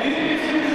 Yeah.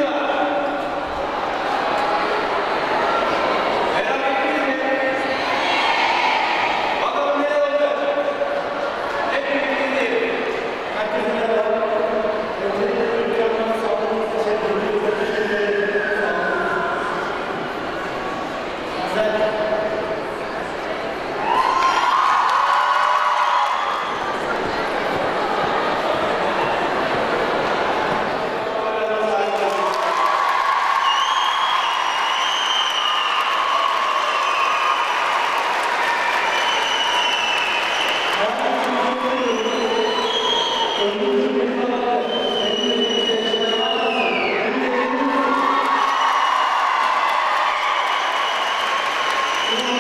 Thank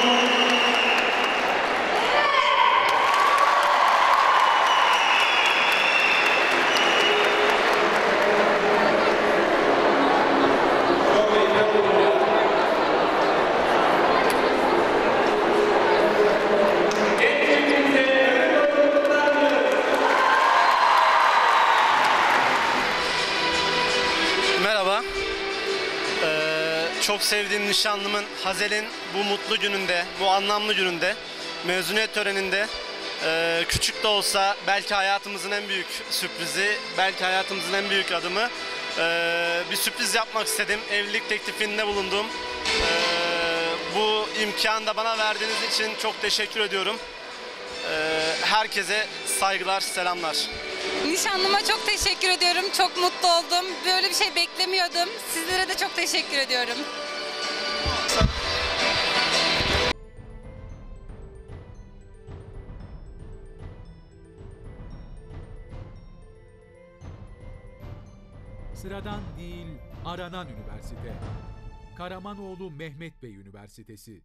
you. Çok sevdiğim nişanlımın Hazel'in bu mutlu gününde, bu anlamlı gününde, mezuniyet töreninde e, küçük de olsa belki hayatımızın en büyük sürprizi, belki hayatımızın en büyük adımı e, bir sürpriz yapmak istedim. Evlilik teklifinde bulundum. E, bu imkanı da bana verdiğiniz için çok teşekkür ediyorum. E, herkese saygılar, selamlar. Nişanlıma çok teşekkür ediyorum. Çok mutlu oldum. Böyle bir şey beklemiyordum. Sizlere de çok teşekkür ediyorum. Sıradan değil, aranan üniversite. Karamanoğlu Mehmet Bey Üniversitesi.